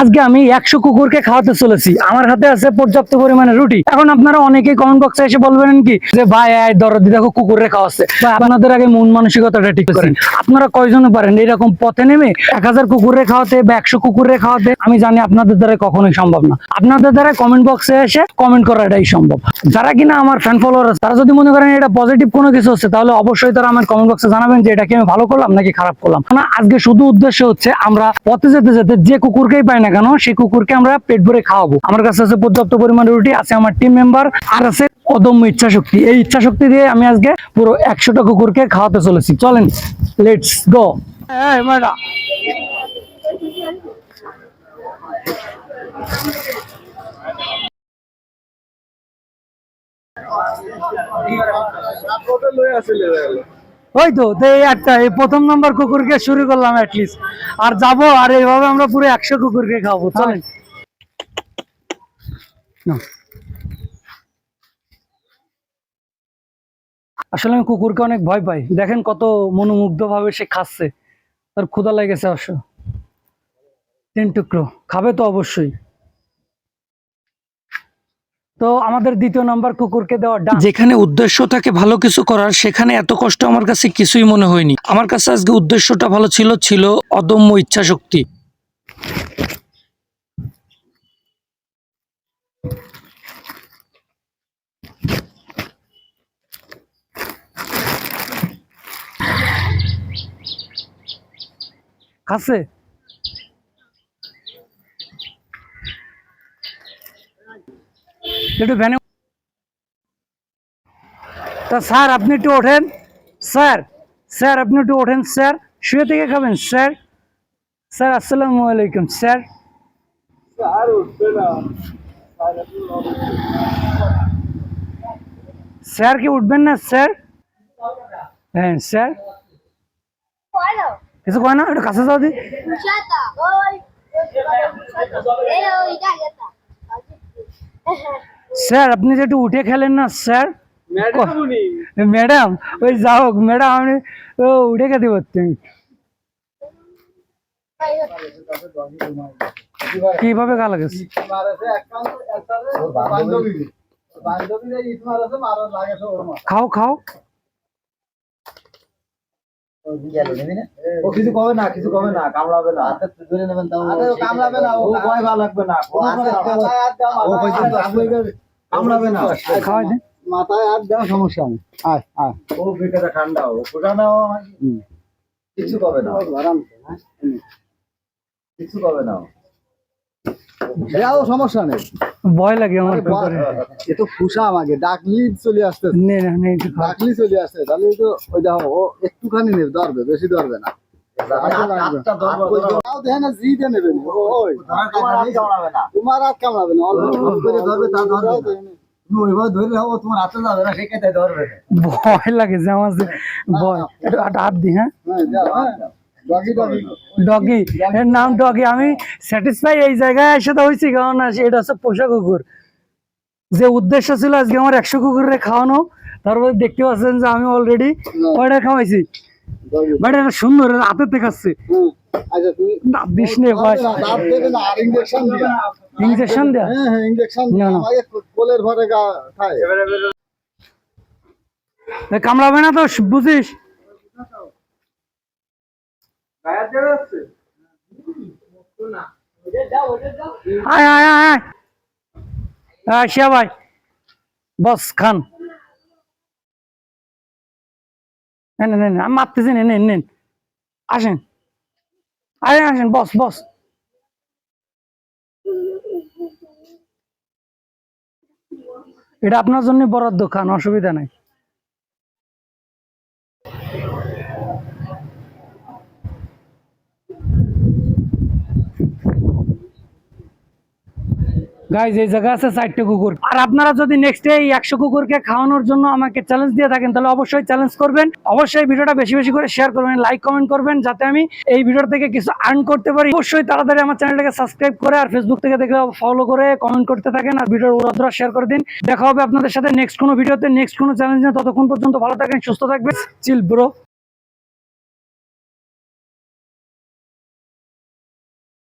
আজকে আমি একশো কুকুরকে খাওয়াতে চলেছি। আমার হাতে আছে পর্যাপ্ত পরিমাণে রুটি। এখন আপনারা অনেকে কমেন্ট বক্সে এসে বলবেন কি যে ভাই এই দরদি দেখো কুকুরে খাওয়াচ্ছে। আপনাদের আগে মন মানসিকতাটা ঠিক করেন। আপনারা কয়জনে পারেন? এরকম পথে নেমে এক হাজার কুকুরে খাওয়াতে বা একশো কুকুরে খাওয়াতে আমি জানি আপনাদের দ্বারা কখনোই সম্ভব না। আপনাদের দ্বারা কমেন্ট বক্সে এসে কমেন্ট করাটাই সম্ভব। যারা কিনা আমার ফ্যান ফলোয়ার আছে তারা যদি মনে করেন এটা পজিটিভ কোনো কিছু হচ্ছে তাহলে অবশ্যই তারা আমার কমেন্ট বক্সে জানাবেন যে এটা কি আমি ভালো করলাম নাকি খারাপ করলাম। না আজকে শুধু উদ্দেশ্য হচ্ছে আমরা পথে যেতে যেতে যে কুকুরকেই পাই না কেন সেই কুকুরকে আমরা পেট ভরে খাওয়াবো। আমার কাছে আছে পর্যাপ্ত পরিমাণ রুটি আছে আমার টিম মেম্বার আর আছে অদম্য ইচ্ছা শক্তি এই ইচ্ছা শক্তি দিয়ে আমি আজকে পুরো একশোটা কুকুরকে খাওয়াতে চলেছি। চলেন লেটস গো ম্যাডাম ওই তো এই একটা এই প্রথম নাম্বার কুকুরকে শুরু করলাম অ্যাটলিস্ট আর যাব আর এইভাবে আমরা পুরো একশো কুকুরকে খাব চলেন। আসলে আমি কুকুরকে অনেক ভয় পাই। দেখেন কত মনোমুগ্ধ ভাবে সে খাচ্ছে। তার ক্ষুধা লেগেছে অবশ্য। তিন টুকরো। খাবে তো অবশ্যই। তো আমাদের দ্বিতীয় নাম্বার কুকুরকে দেওয়া ডান। যেখানে উদ্দেশ্য থাকে ভালো কিছু করার সেখানে এত কষ্ট আমার কাছে কিছুই মনে হয়নি। আমার কাছে আজকে উদ্দেশ্যটা ভালো ছিল ছিল অদম্য ইচ্ছা শক্তি খাচ্ছে একটু ভ্যানে তা স্যার আপনি একটু ওঠেন স্যার স্যার আপনি একটু ওঠেন স্যার শুয়ে থেকে খাবেন স্যার স্যার আসসালামু আলাইকুম স্যার স্যার কি উঠবেন না স্যার হ্যাঁ স্যার Bueno, কিছু কয় না একটু কাছে যাও দি ya está. Voy. Eh, ya, ya está. Sir আপনি যে একটু উঠে খেলেন না স্যার ম্যাডাম ওই যাও ম্যাডাম আপনি ও উঠে খেতে পারতেন কীভাবে গা লাগেছে খাও খাও ও কিছু কবে না কিছু কবে না কামড়াবে না হাতে ধরে নেবেন তাও আরে ও কামড়াবে না ও ভয় ভালো লাগবে না ও কামড়াবে না। খাওয়াই দেন মাথায় দেওয়া সমস্যা নেই। আয় আয়। ও পেটটা ঠান্ডা ও ফোটানো কিছু কবে না? কিছু কবে না সমস্যা নেই। ভয় লাগে আমার ব্যাপারে এ তো ফুসা আমাকে ডাকলি চলে আসতে নে না একটু ডাকলি চলে আসতে তাহলে তো ওই দেখো ও একটুখানি নেবে ধরবে বেশি ধরবে না। তোমার হাত কামড়াবে না ধরবে তা ধরবে ভয় লাগে যে আমার যে ভয়। হাত- দি হ্যাঁ? ডগি। এর নাম ডগি। আমি স্যাটিসফাই এই জায়গায় এসে তো হয়েছি কারণ না, এটা হচ্ছে পোষা কুকুর। যে উদ্দেশ্য ছিল আজকে আমার একশো কুকুরে খাওয়ানো তারপরে দেখতে পাচ্ছেন যে আমি অলরেডি কয়টা খাওয়াইছি? সুন্দর কামড়াবে না তো বুঝিস? আয় আয় আয়। আয় শিয়া ভাই। বস খান। নেন নেন, আমি মারতেছি নেন নেন নেন। আসেন। আসেন বস বস। এটা আপনার জন্য বরাদ্দ খান অসুবিধা নাই। গাইজ এই জায়গা আছে চারটে কুকুর। আর আপনারা যদি নেক্সট এই একশো কুকুরকে খাওয়ানোর জন্য আমাকে চ্যালেঞ্জ দিয়ে থাকেন, তাহলে অবশ্যই চ্যালেঞ্জ করবেন। অবশ্যই ভিডিওটা বেশি বেশি করে শেয়ার করবেন লাইক কমেন্ট করবেন, যাতে আমি এই ভিডিও থেকে কিছু আর্ন করতে পারি। অবশ্যই তাড়াতাড়ি আমার চ্যানেলটাকে সাবস্ক্রাইব করে আর ফেসবুক থেকে দেখলে ফলো করে কমেন্ট করতে থাকেন আর ভিডিওর উড়াধরা শেয়ার করে দিন। দেখা হবে আপনাদের সাথে নেক্সট কোনো ভিডিওতে নেক্সট কোনো চ্যালেঞ্জ নিয়ে ততক্ষণ পর্যন্ত ভালো থাকেন, সুস্থ থাকবেন। চিল ব্রো